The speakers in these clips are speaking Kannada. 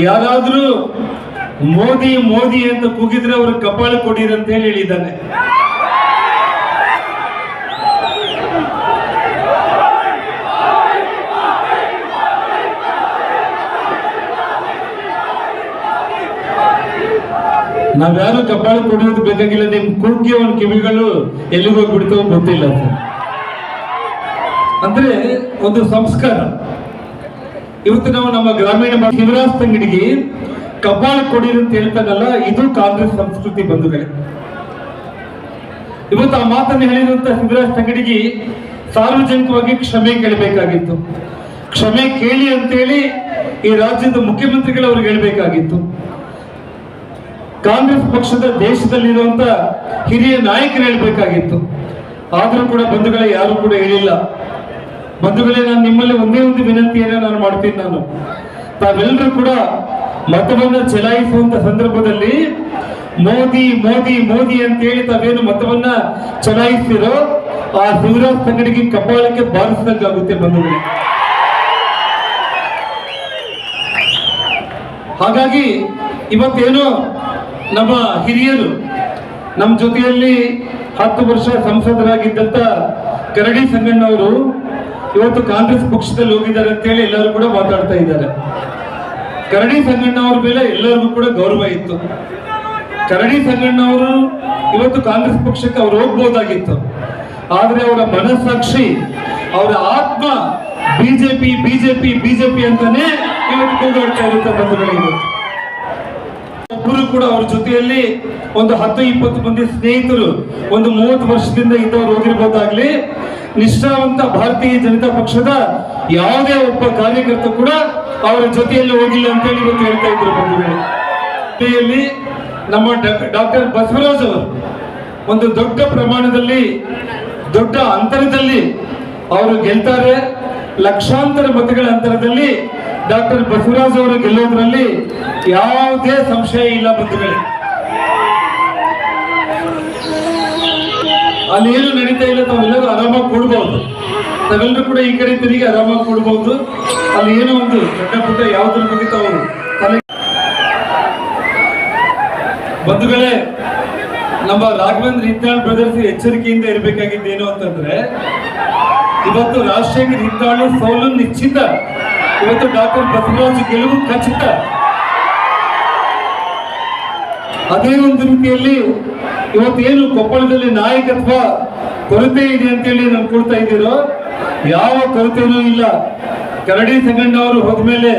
ಯಾರಾದ್ರೂ ಮೋದಿ ಮೋದಿ ಅಂತ ಕೂಗಿದ್ರೆ ಅವರು ಕಪಾಳ ಕೊಡಿರಿ ಅಂತ ಹೇಳಿ ಹೇಳಿದ್ದಾನೆ. ನಾವ್ಯಾರು ಕಪಾಳ ಕೊಡೋದು ಬೇಕಾಗಿಲ್ಲ, ನಿಮ್ ಕೂಗಿ ಅವನ ಕಿವಿಗಳು ಎಲ್ಲಿಗೆ ಹೋಗ್ಬಿಡ್ತಾವ ಗೊತ್ತಿಲ್ಲ ಅಂದ್ರೆ ಒಂದು ಸಂಸ್ಕಾರ. ಇವತ್ತು ನಾವು ನಮ್ಮ ಗ್ರಾಮೀಣ ಶಿವರಾಜ್ ತಂಗಡಿಗೆ ಕಬ್ಬಾಳ ಕೊಡಿ ಅಂತ ಹೇಳ್ತಾನಲ್ಲ, ಇದು ಕಾಂಗ್ರೆಸ್ ಸಂಸ್ಕೃತಿ ಬಂಧುಗಳೇ. ಇವತ್ತು ಆ ಮಾತನ್ನು ಹೇಳಿದಂತ ಶಿವರಾಜ್ ತಂಗಡಿಗೆ ಸಾರ್ವಜನಿಕವಾಗಿ ಕ್ಷಮೆ ಕೇಳಬೇಕಾಗಿತ್ತು. ಕ್ಷಮೆ ಕೇಳಿ ಅಂತೇಳಿ ಈ ರಾಜ್ಯದ ಮುಖ್ಯಮಂತ್ರಿಗಳು ಅವ್ರಿಗೆ ಹೇಳ್ಬೇಕಾಗಿತ್ತು. ಕಾಂಗ್ರೆಸ್ ಪಕ್ಷದ ದೇಶದಲ್ಲಿರುವಂತ ಹಿರಿಯ ನಾಯಕರು ಹೇಳ್ಬೇಕಾಗಿತ್ತು. ಆದ್ರೂ ಕೂಡ ಬಂಧುಗಳ, ಯಾರು ಕೂಡ ಹೇಳಿಲ್ಲ. ಬಂಧುಗಳೇ, ನಾನು ನಿಮ್ಮಲ್ಲಿ ಒಂದೇ ಒಂದು ವಿನಂತಿಯನ್ನ ನಾನು ಮಾಡ್ತೀನಿ ನಾನು. ತಾವೆಲ್ಲರೂ ಕೂಡ ಮತವನ್ನ ಚಲಾಯಿಸುವಂತ ಸಂದರ್ಭದಲ್ಲಿ ಮೋದಿ ಮೋದಿ ಮೋದಿ ಅಂತ ಹೇಳಿ ತಾವೇನು ಮತವನ್ನ ಚಲಾಯಿಸ್ತಿರೋ ಆ ಶಿವರಾಜ್ ತಂಗಡಿಗೆ ಕಪಾಳಕ್ಕೆ ಬಾರಿಸಿದಂಗಾಗುತ್ತೆ ಬಂಧುಗಳೇ. ಹಾಗಾಗಿ ಇವತ್ತೇನು ನಮ್ಮ ಹಿರಿಯರು ನಮ್ಮ ಜೊತೆಯಲ್ಲಿ ಹತ್ತು ವರ್ಷ ಸಂಸದರಾಗಿದ್ದಂತ ಕರಡಿ ಸಂಗಣ್ಣವರು ಇವತ್ತು ಕಾಂಗ್ರೆಸ್ ಪಕ್ಷದಲ್ಲಿ ಹೋಗಿದ್ದಾರೆ ಅಂತೇಳಿ ಎಲ್ಲರೂ ಕೂಡ ಮಾತಾಡ್ತಾ ಇದ್ದಾರೆ. ಕರಡಿ ಸಂಗಣ್ಣ ಅವ್ರ ಮೇಲೆ ಎಲ್ಲರಿಗೂ ಕೂಡ ಗೌರವ ಇತ್ತು. ಕರಡಿ ಸಂಗಣ್ಣ ಅವರು ಇವತ್ತು ಕಾಂಗ್ರೆಸ್ ಪಕ್ಷಕ್ಕೆ ಅವ್ರು ಹೋಗ್ಬೋದಾಗಿತ್ತು. ಆದ್ರೆ ಅವರ ಮನಸ್ಸಾಕ್ಷಿ, ಅವರ ಆತ್ಮ ಬಿಜೆಪಿ ಬಿಜೆಪಿ ಬಿಜೆಪಿ ಅಂತಾನೆ ಇವತ್ತು ಕೂಗಾಡ್ತಾ ಇರುತ್ತೆ ಬಂಧುಗಳೇ ಒಬ್ಬರು ಕೂಡ ಅವ್ರ ಜೊತೆಯಲ್ಲಿ ಒಂದು ಹತ್ತು, ಇಪ್ಪತ್ತು ಮಂದಿ ಸ್ನೇಹಿತರು, ಒಂದು ಮೂವತ್ತು ವರ್ಷದಿಂದ ಇದ್ದವರು ಹೋಗಿರ್ಬೋದಾಗ್ಲಿ ನಿಷ್ಠಾವಂತ ಭಾರತೀಯ ಜನತಾ ಪಕ್ಷದ ಯಾವುದೇ ಒಬ್ಬ ಕಾರ್ಯಕರ್ತ ಕೂಡ ಅವರ ಜೊತೆಯಲ್ಲಿ ಹೋಗಿಲ್ಲ ಅಂತ ಹೇಳಿ ಇವತ್ತು ಹೇಳ್ತಾ ಇದ್ರು ಜೊತೆಯಲ್ಲಿ ನಮ್ಮ ಡಾಕ್ಟರ್ ಬಸವರಾಜ್ ಅವರು ಒಂದು ದೊಡ್ಡ ಪ್ರಮಾಣದಲ್ಲಿ, ದೊಡ್ಡ ಅಂತರದಲ್ಲಿ ಅವರು ಗೆಲ್ತಾರೆ. ಲಕ್ಷಾಂತರ ಮತಗಳ ಅಂತರದಲ್ಲಿ ಡಾಕ್ಟರ್ ಬಸವರಾಜ್ ಅವರು ಗೆಲ್ಲೋದ್ರಲ್ಲಿ ಯಾವುದೇ ಸಂಶಯ ಇಲ್ಲ ಬಂಧುಗಳೇ. ಅಲ್ಲಿ ಏನು ನಡೀತಾ ಇಲ್ಲ ತಾವೆಲ್ಲರೂ ಆರಾಮಾಗಿ ಕೊಡ್ಬೋದು. ತಾವೆಲ್ಲರೂ ಕೂಡ ಈ ಕಡೆ ತಿರುಗಿ ಆರಾಮಾಗಿ ಕೊಡ್ಬೋದು. ಅಲ್ಲಿ ಏನೋ ಒಂದು ಸಣ್ಣ ಪುಟ್ಟ ಯಾವುದ್ರ ಬಗ್ಗೆ ತಾವು ತಲೆ ಬಂಧುಗಳೇ, ನಮ್ಮ ರಾಘವೇಂದ್ರ ಹಿತ್ತಾಳ್ ಬ್ರದರ್ಸ್ ಎಚ್ಚರಿಕೆಯಿಂದ ಇರಬೇಕಾಗಿದ್ದು ಏನು ಅಂತಂದ್ರೆ, ಇವತ್ತು ರಾಷ್ಟ್ರೀಯ ಹಿತ್ತಾಳು ಸೋಲು ನಿಶ್ಚಿತ. ಇವತ್ತು ಡಾಕ್ಟರ್ ಬಸವರಾಜ್ ಗೆಲುವು ಖಚಿತ. ಅದೇ ಒಂದು ರೀತಿಯಲ್ಲಿ ಇವತ್ತೇನು ಕೊಪ್ಪಳದಲ್ಲಿ ನಾಯಕತ್ವ ಕೊರತೆ ಇದೆ ಅಂತೇಳಿ ಕೊಡ್ತಾ ಇದ್ದೀರೋ ಯಾವ ಕೊರತೆನೂ ಇಲ್ಲ. ಕರಡಿ ಸಂಗಣ್ಣ ಅವರು ಹೋದ್ಮೇಲೆ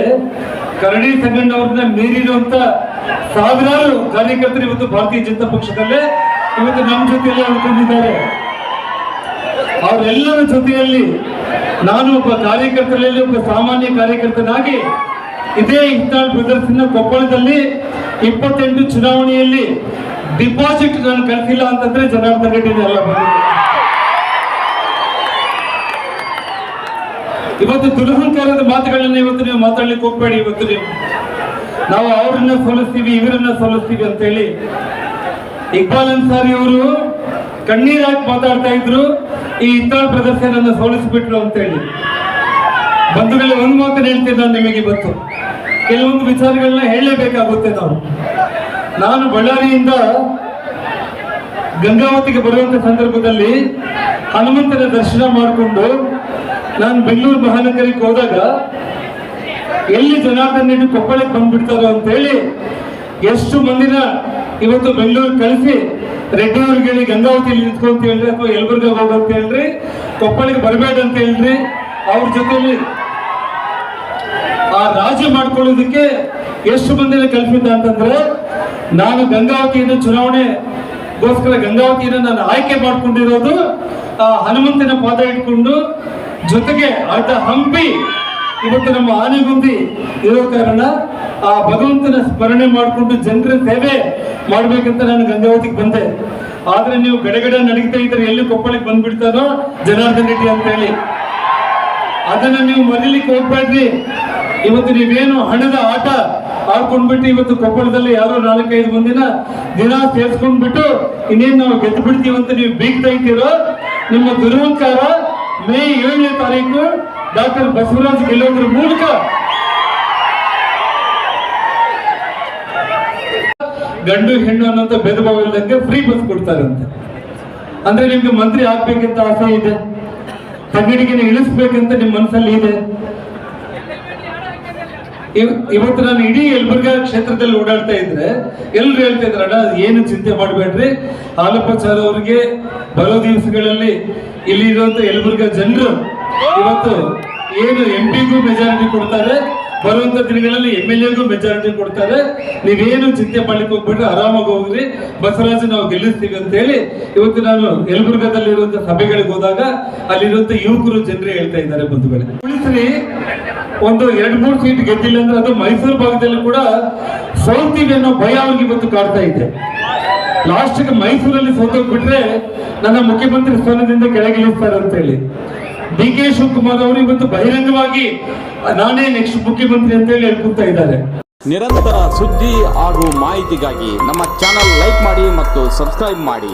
ಕರಡಿ ಸಂಗಣ್ಣ ಅವ್ರನ್ನ ಮೀರಿರುವಂತ ಸಾವಿರಾರು ಕಾರ್ಯಕರ್ತರು ಇವತ್ತು ಭಾರತೀಯ ಜನತಾ ಪಕ್ಷದಲ್ಲೇ ಇವತ್ತು ನಮ್ಮ ಜೊತೆಯಲ್ಲೇ ಅಂದ್ಕೊಂಡಿದ್ದಾರೆ ಅವರೆಲ್ಲರ ಜೊತೆಯಲ್ಲಿ ನಾನು ಒಬ್ಬ ಕಾರ್ಯಕರ್ತರಲ್ಲಿ, ಒಬ್ಬ ಸಾಮಾನ್ಯ ಕಾರ್ಯಕರ್ತನಾಗಿ ಇದೇ ಹಿತ್ತಾಳ್ ಬ್ರದರ್ಸ್ನ ಕೊಪ್ಪಳದಲ್ಲಿ ಇಪ್ಪತ್ತೆಂಟು ಚುನಾವಣೆಯಲ್ಲಿ ಡಿಪಾಸಿಟ್ ನಾನು ಕಳಿಸಿಲ್ಲ ಅಂತಂದ್ರೆ ಜನಾರ್ದನ್ ರೆಡ್ಡಿ ಎಲ್ಲ ಇವತ್ತು ದುರಹಂಕಾರದ ಮಾತುಗಳನ್ನ ಇವತ್ತು ನೀವು ಮಾತಾಡ್ಲಿಕ್ಕೆ ಹೋಗ್ಬೇಡಿ ಇವತ್ತು ನೀವು. ನಾವು ಅವರನ್ನ ಸೋಲಿಸ್ತೀವಿ, ಇವರನ್ನ ಸೋಲಿಸ್ತೀವಿ ಅಂತೇಳಿ ಇಕ್ಬಾಲ್ ಅನ್ಸಾರಿ ಅವರು ಕಣ್ಣೀರಾಗಿ ಮಾತಾಡ್ತಾ ಇದ್ರು, ಈ ಇತ್ತಾಳ್ ಪ್ರದರ್ಶನ ಸೋಲಿಸ್ಬಿಟ್ರು ಅಂತೇಳಿ. ಬಂಧುಗಳ, ಒಂದು ಮಾತನ್ನು ಹೇಳ್ತೀನಿ ನಾನು ನಿಮಗೆ ಇವತ್ತು. ಕೆಲವೊಂದು ವಿಚಾರಗಳನ್ನ ಹೇಳಲೇಬೇಕಾಗುತ್ತೆ ನಾವು. ನಾನು ಬಳ್ಳಾರಿಯಿಂದ ಗಂಗಾವತಿಗೆ ಬರುವಂತ ಸಂದರ್ಭದಲ್ಲಿ ಹನುಮಂತನ ದರ್ಶನ ಮಾಡಿಕೊಂಡು ನಾನು ಬೆಂಗಳೂರು ಮಹಾನಗರಕ್ಕೆ ಹೋದಾಗ ಎಲ್ಲಿ ಜನಾರ್ದನ್ ಕೊಪ್ಪಳಕ್ಕೆ ಬಂದ್ಬಿಡ್ತಾರೋ ಅಂತ ಹೇಳಿ ಎಷ್ಟು ಮಂದಿನ ಇವತ್ತು ಬೆಂಗಳೂರು ಕಳಿಸಿ ರೆಡ್ಡಿ ಹೇಳಿ ಗಂಗಾವತಿಯಲ್ಲಿ ನಿಂತ್ಕೊಂತ ಹೇಳ್ರಿ ಅಥವಾ ಯಲಬುರ್ಗ ಹೋಗಂತ ಹೇಳ್ರಿ, ಕೊಪ್ಪಳಿಗೆ ಬರಬೇಡ ಅಂತ ಹೇಳ್ರಿ, ಅವ್ರ ರಾಜ್ಯ ಮಾಡ್ಕೊಳ್ಳೋದಕ್ಕೆ ಎಷ್ಟು ಮಂದಿನ ಕಲ್ಪಿದ್ದ ಅಂತಂದ್ರೆ, ನಾನು ಗಂಗಾವತಿಯಿಂದ ಚುನಾವಣೆಗೋಸ್ಕರ ಗಂಗಾವತಿಯನ್ನು ನಾನು ಆಯ್ಕೆ ಮಾಡ್ಕೊಂಡಿರೋದು, ಆ ಹನುಮಂತನ ಪಾದ ಇಟ್ಕೊಂಡು ಜೊತೆಗೆ ಆತ ಹಂಪಿ, ಇವತ್ತು ನಮ್ಮ ಆನೆಗುಂದಿ ಇರೋ ಕಾರಣ ಆ ಭಗವಂತನ ಸ್ಮರಣೆ ಮಾಡಿಕೊಂಡು ಜನರ ಸೇವೆ ಮಾಡ್ಬೇಕಂತ ನಾನು ಗಂಗಾವತಿಗೆ ಬಂದೆ. ಆದ್ರೆ ನೀವು ಗಡಗಡ ನಡೀತಾ ಇದ್ರೆ ಎಲ್ಲಿ ಕೊಪ್ಪಳಕ್ಕೆ ಬಂದ್ಬಿಡ್ತಾರೋ ಜನಾರ್ದನ್ ರೆಡ್ಡಿ ಅಂತ ಹೇಳಿ. ಅದನ್ನ ನೀವು ಮರಿಲಿಕ್ಕೆ ಹೋಗ್ಬೇಡ್ರಿ. ಇವತ್ತು ನೀವೇನು ಹಣದ ಆಟ ಆಡ್ಕೊಂಡ್ಬಿಟ್ಟು ಇವತ್ತು ಕೊಪ್ಪಳದಲ್ಲಿ ಯಾರೋ ನಾಲ್ಕೈದು ಮಂದಿನ ದಿನ ಸೇರಿಸ್ಕೊಂಡ್ಬಿಟ್ಟು ಇನ್ನೇನು ನಾವು ಗೆದ್ದು ಬಿಡ್ತೀವಿ ಅಂತ ನೀವು ಬೀಗ್ತಾ ಇದ್ದೀರೋ, ನಿಮ್ಮ ದುರಹಂಕಾರ ಮೇ ಏಳನೇ ತಾರೀಕು ಡಾಕ್ಟರ್ ಬಸವರಾಜ್ ಗೆಲ್ಲೋದ್ರ ಮೂಲಕ ಗಂಡು ಹೆಣ್ಣು ಅನ್ನೋಂಥ ಭೇದ ಭಾವ ಇಲ್ಲದಂಗೆ ಫ್ರೀ ಬಸ್ ಕೊಡ್ತಾರಂತೆ. ಅಂದ್ರೆ ನಿಮ್ಗೆ ಮಂತ್ರಿ ಆಗ್ಬೇಕಂತ ಆಸೆ ಇದೆ. ತಂಗಡಿಗೆ ಇಳಿಸ್ಬೇಕಂತ ನಿಮ್ಮ ಮನಸ್ಸಲ್ಲಿ ಇದೆ. ಇವತ್ತು ನಾನು ಇಡೀ ಯಲಬುರ್ಗಾ ಕ್ಷೇತ್ರದಲ್ಲಿ ಓಡಾಡ್ತಾ ಇದ್ರೆ ಎಲ್ರು ಹೇಳ್ತಾ ಇದ್ರು, ಅಣ್ಣ ಏನು ಚಿಂತೆ ಮಾಡಬೇಡ್ರಿ? ಹಾಲಪ್ಪ ಸರ್ ಅವರಿಗೆ ಬರೋ ದಿವಸಗಳಲ್ಲಿ ಇಲ್ಲಿ ಇರುವಂತ ಯಲಬುರ್ಗಾ ಜನರು ಇವತ್ತು ಏನು ಎಂ ಪಿಗೂ ಮೆಜಾರಿಟಿ ಕೊಡ್ತಾರೆ, ಬರುವಂತ ದಿನಗಳಲ್ಲಿ ಎಂ ಎಲ್ ಎಗೂ ಮೆಜಾರಿಟಿ ಕೊಡ್ತಾರೆ. ನೀವೇನು ಚಿಂತೆ ಮಾಡ್ಲಿಕ್ಕೆ ಹೋಗ್ಬಿಟ್ರೆ ಆರಾಮಾಗಿ ಹೋಗ್ರಿ. ಬಸವರಾಜ ನಾವು ಗೆಲ್ಲಿಸ್ತೀವಿ ಅಂತ ಹೇಳಿ ಇವತ್ತು ನಾನು ಯಲಬುರ್ಗಾದಲ್ಲಿರುವಂತ ಸಭೆಗಳಿಗೆ ಹೋದಾಗ ಅಲ್ಲಿರುವಂತ ಯುವಕರು ಜನರೇ ಹೇಳ್ತಾ ಇದ್ದಾರೆ ಬಂಧುಗಳೇ. ಉಳಿಸ್ರಿ ಒಂದು ಎರಡು ಮೂರು ಸೀಟ್ ಗೆದ್ದಿಲ್ಲ ಅಂದ್ರೆ ಅದು ಮೈಸೂರು ಭಾಗದಲ್ಲಿ ಕೂಡ ಸೋಲ್ತೀವಿ ಅನ್ನೋ ಭಯ ಅವ್ರಿಗೆ ಇವತ್ತು ಕಾಡ್ತಾ ಇದೆ. ಲಾಸ್ಟ್ಗೆ ಮೈಸೂರಲ್ಲಿ ಸೋತೋಗ್ಬಿಟ್ರೆ ನನ್ನ ಮುಖ್ಯಮಂತ್ರಿ ಸ್ಥಾನದಿಂದ ಕೆಳಗಿಳಿಸ್ತಾರೆ ಅಂತ ಹೇಳಿ. ಡಿ ಕೆ ಶಿವಕುಮಾರ್ ಅವರು ಇವತ್ತು ಬಹಿರಂಗವಾಗಿ, ನಾನೇ ನೆಕ್ಸ್ಟ್ ಮುಖ್ಯಮಂತ್ರಿ ಅಂತ ಹೇಳಿ ಹೇಳ್ಕೊತಾ ಇದ್ದಾರೆ. ನಿರಂತರ ಸುದ್ದಿ ಹಾಗೂ ಮಾಹಿತಿಗಾಗಿ ನಮ್ಮ ಚಾನಲ್ ಲೈಕ್ ಮಾಡಿ ಮತ್ತು ಸಬ್ಸ್ಕ್ರೈಬ್ ಮಾಡಿ.